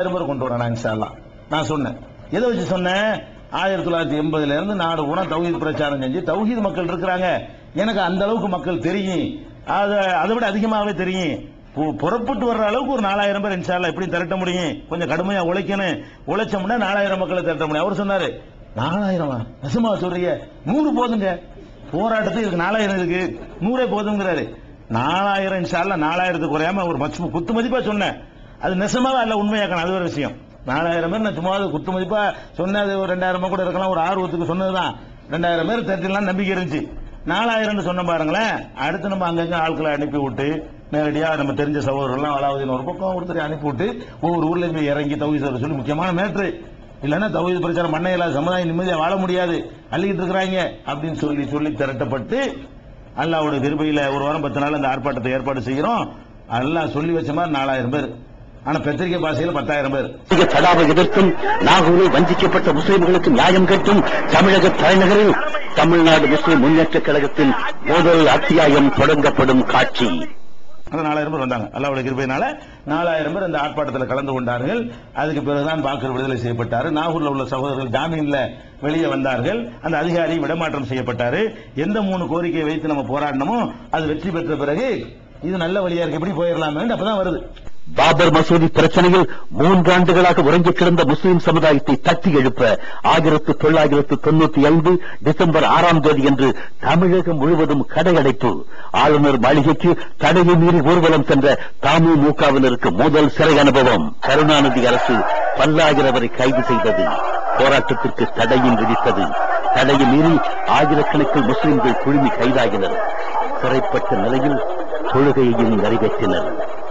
திரும்ப கொண்டு வரேன் இன்ஷா நான் சொன்னேன். எதை வச்சு சொன்னேன்? ஆயிரத்தி தொள்ளாயிரத்தி எண்பதுல இருந்து நாடு பூரா தௌஹீத் பிரச்சாரம் செஞ்சு தௌஹீத் மக்கள் இருக்கிறாங்க. எனக்கு அந்த அளவுக்கு மக்கள் தெரியும். அதை அதை விட அதிகமாகவே தெரியும். புறப்பட்டு வர்ற அளவுக்கு ஒரு நாலாயிரம் பேர் இன்ஷா எப்படி திரட்ட முடியும்? கொஞ்சம் கடுமையா உழைக்கணும். உழைச்சோம்னா நாலாயிரம் மக்களை திரட்ட முடியும். அவர் சொன்னாரு நாலாயிரமா நெசமா சொல்றீங்க. நூறு போதுங்க. போராட்டத்துக்கு இதுக்கு நாலாயிரம் இருக்கு. நூறே போதுங்கிறாரு. நாலாயிரம் இன்ஷா நாலாயிரத்துக்கு குறையாம ஒரு மச்சு குத்து மதிப்பா சொன்னேன். அது நெசமாக அல்ல உண்மையாக்கணும்? அது ஒரு விஷயம். நாலாயிரம் பேர் நான் சும்மா குத்து மதிப்பாக சொன்னது ஒரு ரெண்டாயிரம் கூட இருக்கலாம். ஒரு ஆர்வத்துக்கு சொன்னது தான் ரெண்டாயிரம் பேர் தட்டிலாம் நம்பிக்கை இருந்துச்சு. நாலாயிரம்னு சொன்ன பாருங்களேன். அடுத்து நம்ம அங்கங்கே ஆட்களை அனுப்பி விட்டு நேரடியாக நம்ம தெரிஞ்ச சகோதரர்லாம் அலாவுதீன் ஒரு பக்கம் ஒருத்தரை அனுப்பி விட்டு ஒவ்வொரு ஊர்ல போய் இறங்கி தகுதி சொல்ல சொல்லி முக்கியமான மேட்ரு இல்லைன்னா தகுதி பிரச்சாரம் பண்ண இல்லாத சமுதாயம் நிம்மதியாக வாழ முடியாது. அள்ளிக்கிட்டு இருக்கிறாங்க அப்படின்னு சொல்லி சொல்லி திரட்டப்பட்டு அல்லாவோட கிருபையில ஒரு வாரம் பத்து நாள் அந்த ஆர்ப்பாட்டத்தை ஏற்பாடு செய்கிறோம் அல்லாஹ் சொல்லி வச்ச மாதிரி நாலாயிரம் பேர். ஆனா பத்திரிகை பாஷையில பத்தாயிரம் பேர். எதிர்த்தும் நாகூரில் வஞ்சிக்கப்பட்ட முஸ்லிம்களுக்கு நியாயம் கேட்டும். தமிழக தலைநகரில் தமிழ்நாடு முஸ்லிம் முன்னேற்றக் கழகத்தின் முதல் அத்தியாயம் தொடங்கப்படும் காட்சி. அந்த நாலாயிரம் பேர் வந்தாங்க. அல்லாவுடைய கிருபையினால நாலாயிரம் பேர் அந்த ஆர்ப்பாட்டத்தில் கலந்து கொண்டார்கள். அதுக்கு பிறகுதான் பாக்கர் விடுதலை செய்யப்பட்டார். நாகூர்ல உள்ள சகோதரர்கள் ஜாமீன்ல வெளியே வந்தார்கள். அந்த அதிகாரி விடமாற்றம் செய்யப்பட்டாரு. எந்த மூணு கோரிக்கையை வைத்து நம்ம போராடினமோ அது வெற்றி பெற்ற பிறகு இது நல்ல வழியா இருக்கு. எப்படி போயிடலாமே அப்பதான் வருது. பாபர் மசூதி பிரச்சனையில் மூன்றாண்டுகளாக உறங்கிக் கிடந்த முஸ்லிம் சமுதாயத்தை தட்டி எழுப்ப ஆயிரத்து தொள்ளாயிரத்து தொண்ணூத்தி ஐந்து டிசம்பர் ஆறாம் தேதி என்று தமிழகம் முழுவதும் கடையடைப்பு ஆளுநர் மாளிகைக்கு தடையை மீறி ஊர்வலம் சென்ற தமுமுகவினருக்கு முதல் சிறை அனுபவம். கருணாநிதி அரசு பல்லாயிரவரை கைது செய்தது. போராட்டத்திற்கு தடையும் விதித்தது. தடையை மீறி ஆயிரக்கணக்கில் முஸ்லிம்கள் குழுமி கைதாகினர். சிறைப்பட்ட நிலையில் தொழுகையையும் நிறைவேற்றினர்.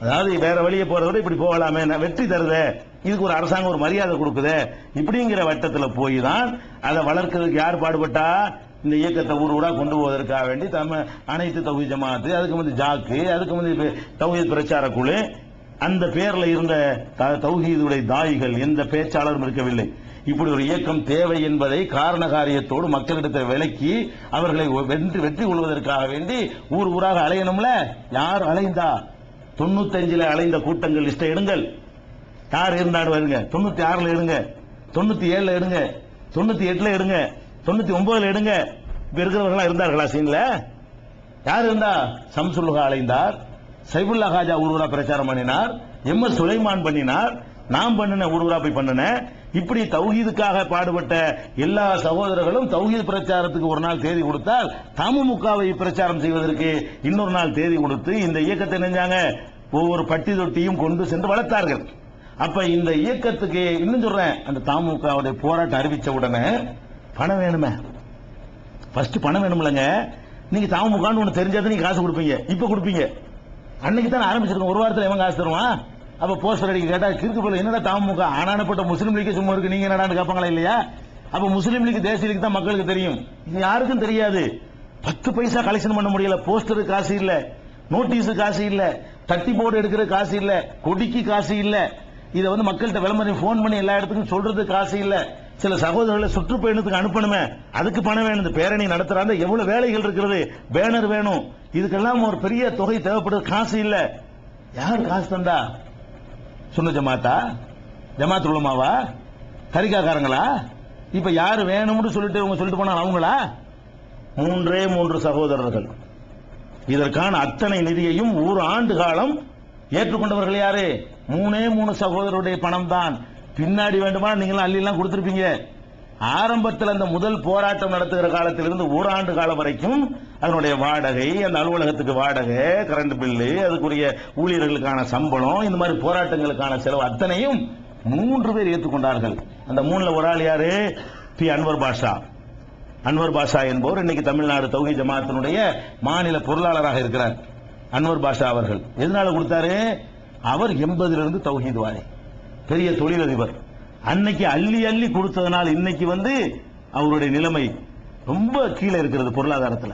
அதாவது வேற வழியை போறத விட இப்படி போகலாமே. வெற்றி தருதே. இதுக்கு ஒரு அரசாங்கம் ஒரு மரியாதை கொடுக்குதே. இப்படிங்கிற வட்டத்துல போய் தான் அதை வளர்க்கறதுக்கு யார் பாடுபட்டா? இந்த இயக்கத்தை ஊர் ஊடாக கொண்டு போவதற்காக வேண்டி தம்ம அனைத்து தகுதி ஜமாத்து அதுக்கு வந்து ஜாக்கு அதுக்கு வந்து இப்ப பிரச்சார குழு அந்த பேர்ல இருந்த த- தௌஹீதுடைய தாயிகள் எந்த பேச்சாளரும் இருக்கவில்லை. இப்படி ஒரு இயக்கம் தேவை என்பதை காரண காரியத்தோடு மக்களிடத்தை விலக்கி அவர்களை வென்று வெற்றி கொள்வதற்காக வேண்டி ஊர் ஊராக அலையணும்ல? யார் அலைந்தா? தொண்ணூத்தஞ்சில் அலைந்த கூட்டங்கள் லிஸ்ட்டை எடுங்கள். யார் இருந்தாடு வருங்க தொண்ணூத்தி ஆறுல எடுங்க. தொண்ணூத்தி ஏழுல எடுங்க. தொண்ணூத்தி எட்டுல எடுங்க. தொண்ணூத்தி ஒன்பதுல எடுங்க. இப்ப இருக்கிறவர்களா இருந்தார்களா சீன்ல யார் இருந்தா? சம்சுல்ஹா அலைந்தார். சைபுல்லா ஹாஜா ஊர்வலா பிரச்சாரம் பண்ணினார். எம் எஸ் சுலைமான் பண்ணினார். நான் பண்ணின ஊர்வலா போய் பண்ணினேன். இப்படி தௌஹீதுக்காக பாடுபட்ட எல்லா சகோதரர்களும் தௌஹீத் பிரச்சாரத்துக்கு ஒரு நாள் தேதி கொடுத்தால் தமுமுகவை பிரச்சாரம் செய்வதற்கு இன்னொரு நாள் தேதி கொடுத்து இந்த இயக்கத்தை நினைஞ்சாங்க ஒவ்வொரு பட்டி தொட்டியும் கொண்டு சென்று வளர்த்தார்கள். அப்ப இந்த இயக்கத்துக்கு இன்னும் சொல்றேன் அந்த தமுகவுடைய போராட்டம் அறிவிச்ச உடனே பணம் வேணுமே. ஃபர்ஸ்ட் பணம் வேணும்லங்க நீங்க தமுகான்னு ஒன்று தெரிஞ்சாதான் நீங்க காசு கொடுப்பீங்க. இப்ப கொடுப்பீங்க. அன்னைக்கு தான் ஆரம்பிச்சிருக்கோம். ஒரு வாரத்தில் எவன் காசு தருவான்? அப்ப போஸ்டர் அடிக்க கேட்டா கிறுக்கு போல என்னடா தாமுக ஆனானப்பட்ட முஸ்லீம் லீக் சும்மா இருக்கு நீங்க என்னடான்னு கேட்பாங்களா இல்லையா? அப்ப முஸ்லீம் லீக் தேசிய லீக் தான் மக்களுக்கு தெரியும். இது யாருக்கும் தெரியாது. பத்து பைசா கலெக்ஷன் பண்ண முடியல. போஸ்டர் காசு இல்ல. நோட்டீஸ் காசு இல்ல. தட்டி போர்டு எடுக்கிற காசு இல்ல. கொடிக்கு காசு இல்ல. இதை வந்து மக்கள்கிட்ட விளம்பரம் ஃபோன் பண்ணி எல்லா இடத்துக்கும் சொல்றது காசு இல்ல. சில சகோதரர்களை சுற்றுப்பயணத்துக்கு அனுப்பணுமே. அதுக்கு பணம் வேணும். இந்த பேரணி நடத்துறாங்க எவ்வளவு வேலைகள் இருக்கிறது? பேனர் வேணும். இதுக்கெல்லாம் ஒரு பெரிய தொகை தேவைப்படுது. காசு இல்ல. யார் காசு தந்தா? சுன்ன ஜமாத்தா? ஜமாத் உலமாவா? தரிகாக்காரங்களா? இப்ப யாரு வேணும்னு சொல்லிட்டு இவங்க சொல்லிட்டு போனா அவங்களா? மூன்றே மூன்று சகோதரர்கள். இதற்கான அத்தனை நிதியையும் ஒரு ஆண்டு காலம் ஏற்றுக்கொண்டவர்கள் யாரு? மூணே மூணு சகோதரருடைய பணம் தான் பின்னாடி வேண்டுமா நீங்களும் எல்லாம் கொடுத்துருப்பீங்க. ஆரம்பத்தில் அந்த முதல் போராட்டம் நடத்துகிற காலத்திலிருந்து ஓராண்டு காலம் வரைக்கும் அதனுடைய வாடகை அந்த அலுவலகத்துக்கு வாடகை கரண்ட் பில்லு அதுக்குரிய ஊழியர்களுக்கான சம்பளம் இந்த மாதிரி போராட்டங்களுக்கான செலவு அத்தனையும் மூன்று பேர் ஏற்றுக்கொண்டார்கள். அந்த மூணுல ஒரு ஆள் யாரு? பி. அன்வர் பாஷா. அன்வர் பாஷா என்பவர் இன்னைக்கு தமிழ்நாடு தௌஹி ஜமாத்தினுடைய மாநில பொருளாளராக இருக்கிறார். அன்வர் பாஷா அவர்கள். எதனால கொடுத்தாரு? அவர் எண்பதுல இருந்து தௌஹீத் வாரி. பெரிய தொழிலதிபர். அன்னைக்கு அள்ளி அள்ளி கொடுத்ததுனால இன்னைக்கு வந்து அவருடைய நிலைமை ரொம்ப கீழே இருக்கிறது பொருளாதாரத்தில்.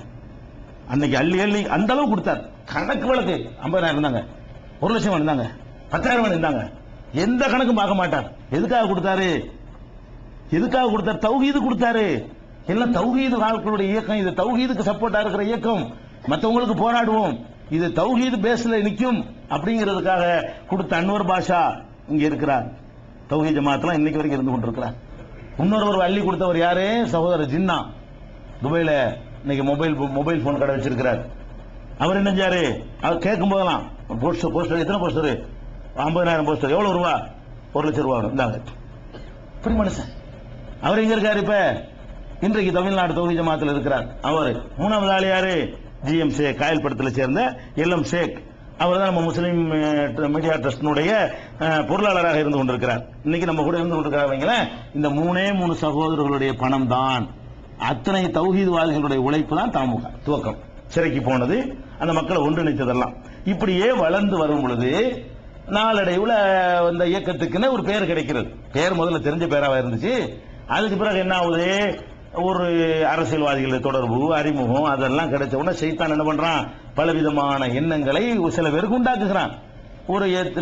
அன்னைக்கு அள்ளி அள்ளி அந்த அளவு கொடுத்தார். கணக்கு வழக்கு ஐம்பதாயிரம் இருந்தாங்க. ஒரு லட்சம் இருந்தாங்க. பத்தாயிரம் இருந்தாங்க. எந்த கணக்கும் பார்க்க மாட்டார். எதுக்காக கொடுத்தாரு? எதுக்காக கொடுத்தாரு? தௌஹீது கொடுத்தாரு. எல்லாம் தௌஹீது ஆட்களுடைய இயக்கம். இது தௌஹீதுக்கு சப்போர்ட்டா இருக்கிற இயக்கம். மற்றவங்களுக்கு போராடுவோம். இது தௌஹீது பேஸ்ல நிற்கும் அப்படிங்கிறதுக்காக கொடுத்த அன்வர் பாஷா இங்க இருக்கிறார். தௌஹி ஜமாத்லாம் இன்னைக்கு வரைக்கும் இருந்து கொண்டிருக்கிறார் இன்னொருவர் அள்ளி கொடுத்தவர் யாரு? சகோதரர் ஜின்னா. துபாயில இன்னைக்கு மொபைல் மொபைல் போன் கடை வச்சிருக்கிறார். அவர் என்ன செஞ்சாரு? அவர் கேட்கும் போதெல்லாம் போஸ்டர் போஸ்டர் எத்தனை போஸ்டர் ஐம்பதாயிரம் போஸ்டர் எவ்வளவு ரூபா? ஒரு லட்சம் ரூபா வரும். இப்படி மனுஷன்? அவர் எங்க இருக்காரு இப்ப? இன்றைக்கு தமிழ்நாடு தொகுதி ஜமாத்தில் இருக்கிறார். அவர் மூணாவது ஆள் யாரு? ஜிஎம் ஷேக் காயல்படத்துல சேர்ந்த எல்எம் ஷேக். அவர் தான் நம்ம முஸ்லீம் மீடியா ட்ரஸ்டினுடைய பொருளாளராக இருந்து கொண்டிருக்கிறார். இன்னைக்கு நம்ம கூட இருந்து கொண்டிருக்கிறார் இந்த மூணே மூணு சகோதரர்களுடைய பணம் தான் அத்தனை தௌஹீத்வாதிகளுடைய உழைப்பு தான் தாமுக துவக்கம். சிறைக்கு போனது அந்த மக்களை ஒன்றிணைத்ததெல்லாம். இப்படியே வளர்ந்து வரும் பொழுது நாளடைவுல இந்த இயக்கத்துக்குன்னு ஒரு பேர் கிடைக்கிறது. பேர் முதல்ல தெரிஞ்ச பேராக இருந்துச்சு. அதுக்கு பிறகு என்ன ஆகுது? ஒரு அரசியல்வாதிகள் தொடர்பு அறிமுகம் அதெல்லாம் கிடைச்ச உடனே செய்தான் என்ன பண்றான்? பலவிதமான எண்ணங்களை சில பேருக்கு உண்டாக்குகிறான். ஒரு எத்-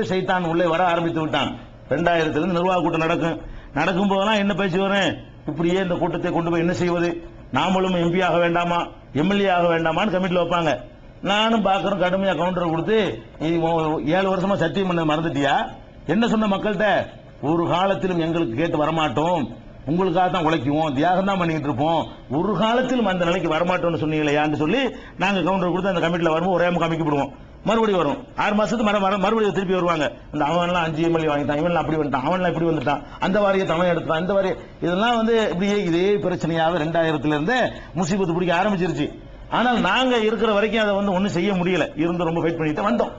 சைத்தான் உள்ளே வர ஆரம்பித்து விட்டான். ரெண்டாயிரத்திலிருந்து நிர்வாக கூட்டம் நடக்கும். நடக்கும் போதெல்லாம் என்ன பேச்சு வரும்? இப்படியே இந்த கூட்டத்தை கொண்டு போய் என்ன செய்வது? நாமளும் எம்பி ஆக வேண்டாமா? எம்எல்ஏ ஆக வேண்டாமான்னு கமிட்டியில் வைப்பாங்க. நானும் பாக்குறேன் கடுமையாக கவுண்டர் கொடுத்து ஏழு வருஷமா சத்தியம் பண்ண மறந்துட்டியா? என்ன சொன்ன மக்கள்கிட்ட? ஒரு காலத்திலும் எங்களுக்கு கேட்டு வரமாட்டோம். உங்களுக்காக தான் உழைக்குவோம் தியாகம் தான் பண்ணிட்டு இருப்போம். ஒரு காலத்திலும் அந்த நிலைக்கு வரமாட்டோம்னு சொன்னீங்களேயான்னு சொல்லி நாங்க கவுண்டர் கொடுத்து அந்த கமிட்டியில் வரும்போது ஒரே காமிக்கப்படுவோம் மறுபடியும் வரும். ஆறு மாசத்துக்கு மறு மறு- மறுபடியும் திருப்பி வருவாங்க. அந்த அவன்லாம் அஞ்சு எம்எல்ஏ வாங்கிட்டான் இவன்லாம் அப்படி வந்துட்டான் அவன்லாம் இப்படி வந்துட்டான். அந்த வாரியை தமிழ் எடுத்தான் இந்த வாரிய இதெல்லாம் வந்து இப்படியே இதே பிரச்சனையாக ரெண்டாயிரத்துல இருந்தே முசீபத்து பிடிக்க ஆரம்பிச்சிருச்சு. ஆனால் நாங்க இருக்கிற வரைக்கும் அதை வந்து ஒன்றும் செய்ய முடியல. இருந்து ரொம்ப ஃபைட் பண்ணிட்டு வந்தோம்.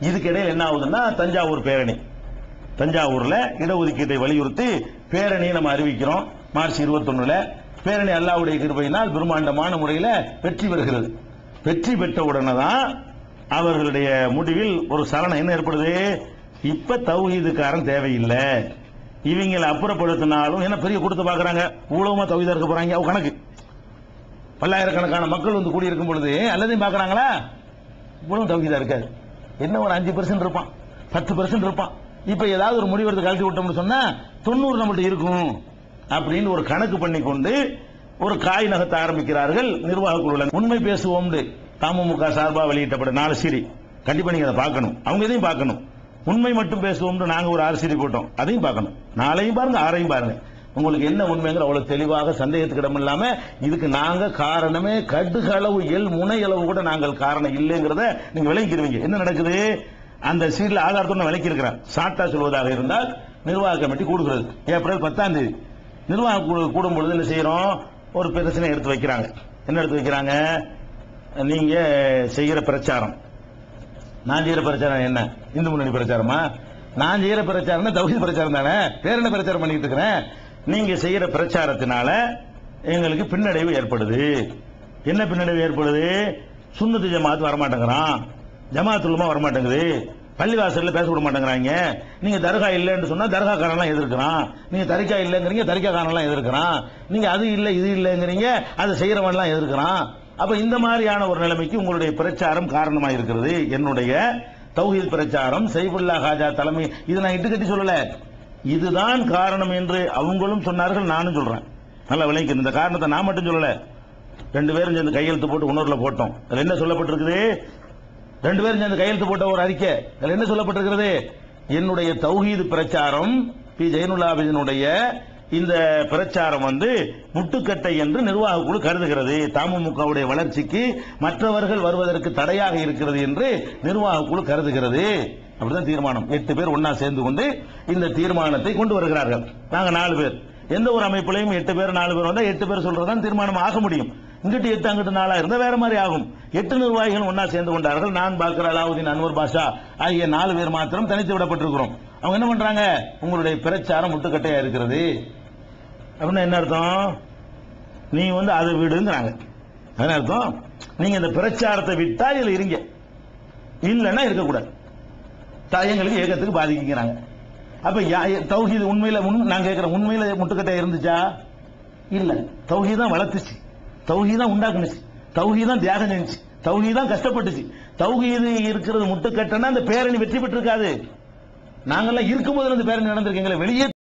இதுக்கிடையில் என்ன ஆகுதுன்னா தஞ்சாவூர் பேரணி. தஞ்சாவூர்ல இடஒதுக்கீட்டை வலியுறுத்தி பேரணியை நம்ம அறிவிக்கிறோம். மார்ச் 21ல பேரணி அல்லாவுடைய கிருபையினால் பிரம்மாண்டமான முறையில் வெற்றி பெறுகிறது. வெற்றி பெற்ற உடனே தான் அவர்களுடைய முடிவில் ஒரு சலனம் என்ன ஏற்படுது. இப்ப தௌஹீதுக்காரன் தேவையில்லை. இவங்களை அப்புறப்படுத்தினாலும் என்ன பெரிய கொடுத்து பார்க்குறாங்க? ஊழவமா தௌஹீதா இருக்க போறாங்க? அவங்க கணக்கு. பல்லாயிரக்கணக்கான மக்கள் வந்து கூடியிருக்கும் பொழுது அல்லதையும் பார்க்குறாங்களா? இவ்வளவு தௌஹீதா இருக்காது. என்ன ஒரு அஞ்சு பெர்சன்ட் இருப்பான். பத்து பெர்சன்ட் இருப்பான். இப்ப ஏதாவது ஒரு முடிவெடுத்து கழட்டி விட்டோம்னு சொன்னா தொண்ணூறு நம்மள்ட்ட இருக்கும் அப்படின்னு ஒரு கணக்கு பண்ணி கொண்டு ஒரு காய் நகர்த்த ஆரம்பிக்கிறார்கள் நிர்வாக குழுல. உண்மை பேசுவோம் தமுமுக சார்பா வெளியிட்டப்பட்ட நாலு சீரி கண்டிப்பா நீங்க அதை பார்க்கணும். அவங்க இதையும் பார்க்கணும். உண்மை மட்டும் பேசுவோம்னு நாங்க ஒரு ஆறு சீரி போட்டோம். அதையும் பார்க்கணும். நாளையும் பாருங்க ஆறையும் பாருங்க. உங்களுக்கு என்ன உண்மைங்கிற அவ்வளவு தெளிவாக சந்தேகத்துக்கு இடம் இல்லாம இதுக்கு நாங்க காரணமே கடுகளவு எல் முனை அளவு கூட நாங்கள் காரணம் இல்லைங்கிறத நீங்க விளங்கிடுவீங்க என்ன நடக்குது? அந்த சீட்ல ஆதாரத்தோட விலக்கி இருக்கிறான் சாட்டா சொல்வதாக இருந்தால் நிர்வாக கமிட்டி கூடுகிறது. ஏப்ரல் பத்தாம் தேதி. நிர்வாகம் கூடும் பொழுது என்ன செய்யறோம்? ஒரு பிரச்சனை எடுத்து வைக்கிறாங்க. என்ன எடுத்து வைக்கிறாங்க? நீங்க செய்கிற பிரச்சாரம். நான் செய்கிற பிரச்சாரம் என்ன? இந்து முன்னணி பிரச்சாரமா? நான் செய்கிற பிரச்சாரம் தௌஹீத் பிரச்சாரம் தானே? வேற என்ன பிரச்சாரம் பண்ணிட்டு இருக்கிறேன்? நீங்க செய்கிற பிரச்சாரத்தினால எங்களுக்கு பின்னடைவு ஏற்படுது. என்ன பின்னடைவு ஏற்படுது? சுண்ணத்து ஜமாத் வரமாட்டேங்கிறான். ஜமாத்துலமா வரமாட்டேங்குது. பள்ளிவாசல்ல பேச விட மாட்டேங்கிறாங்க. நீங்க தர்கா இல்லைன்னு சொன்னா தர்கா காரன்லாம் எதிர்க்கிறான். நீங்க தரிக்கா இல்லைங்கிறீங்க தரிக்கா காரன்லாம் எதிர்க்கிறான். நீங்க அது இல்லை இது இல்லைங்கிறீங்க அதை செய்யறவன்லாம் எதிர்க்கிறான். அப்ப இந்த மாதிரியான ஒரு நிலைமைக்கு உங்களுடைய பிரச்சாரம் காரணமா இருக்கிறது என்னுடைய தௌஹீத் பிரச்சாரம் சைஃபுல்லா ஹாஜா தலைமை இது நான் இட்டு கட்டி சொல்லல. இதுதான் காரணம் என்று அவங்களும் சொன்னார்கள் நானும் சொல்றேன். நல்லா விளங்கி இந்த காரணத்தை நான் மட்டும் சொல்லல. ரெண்டு பேரும் சேர்ந்து கையெழுத்து போட்டு உணர்வுல போட்டோம். அதுல என்ன சொல்லப்பட்டிருக்குது? ரெண்டு பேரும் சேர்ந்து கையெழுத்து போட்ட ஒரு அறிக்கை. அதில் என்ன சொல்லப்பட்டிருக்கிறது? என்னுடைய தௌஹீது பிரச்சாரம் பி. ஜெயனுல்லாபினுடைய இந்த பிரச்சாரம் வந்து முட்டுக்கட்டை என்று நிர்வாக குழு கருதுகிறது. தமுமுகவுடைய வளர்ச்சிக்கு மற்றவர்கள் வருவதற்கு தடையாக இருக்கிறது என்று நிர்வாக குழு கருதுகிறது. அப்படிதான் தீர்மானம். எட்டு பேர் ஒன்னா சேர்ந்து கொண்டு இந்த தீர்மானத்தை கொண்டு வருகிறார்கள். நாங்க நாலு பேர். எந்த ஒரு அமைப்புலையும் எட்டு பேர் நாலு பேர் வந்தா எட்டு பேர் சொல்றதுதான் தீர்மானம். ஆக முடியும். இங்கிட்டு எட்டு அங்கிட்டு நாளா இருந்தால் வேற மாதிரி ஆகும். எட்டு நிர்வாகிகள் ஒன்னா சேர்ந்து கொண்டார்கள். நான் பாக்கர் அலாவுதீன் அன்வர் பாஷா ஆகிய நாலு பேர் மாத்திரம் தனித்து விடப்பட்டிருக்கிறோம். அவங்க என்ன பண்றாங்க? உங்களுடைய பிரச்சாரம் முட்டுக்கட்டையா இருக்கிறது. அப்படின்னா என்ன அர்த்தம்? நீ வந்து அதை விடுங்கிறாங்க. என்ன அர்த்தம்? நீங்க இந்த பிரச்சாரத்தை விட்டா இதுல இருங்க. இல்லைன்னா இருக்கக்கூடாது. தயங்களுக்கு ஏகத்துக்கு பாதிக்குங்கிறாங்க. அப்ப யா- தௌஹீது உண்மையில உண்- நான் கேட்கிறேன் உண்மையில முட்டுக்கட்டை இருந்துச்சா? இல்ல. தௌஹீத் தான் வளர்த்துச்சு. தௌஹீத் தான் உண்டாக்குனுச்சு. தௌஹீத் தான் தியாகம் செஞ்சுச்சு. தௌஹீத் தான் கஷ்டப்பட்டுச்சு. தௌஹீது இருக்கிறது முட்டுக்கட்டைன்னா அந்த பேரணி வெற்றி பெற்றிருக்காது. நாங்கெல்லாம் இருக்கும்போது அந்த பேரணி நடந்திருக்கீங்களே வெளியே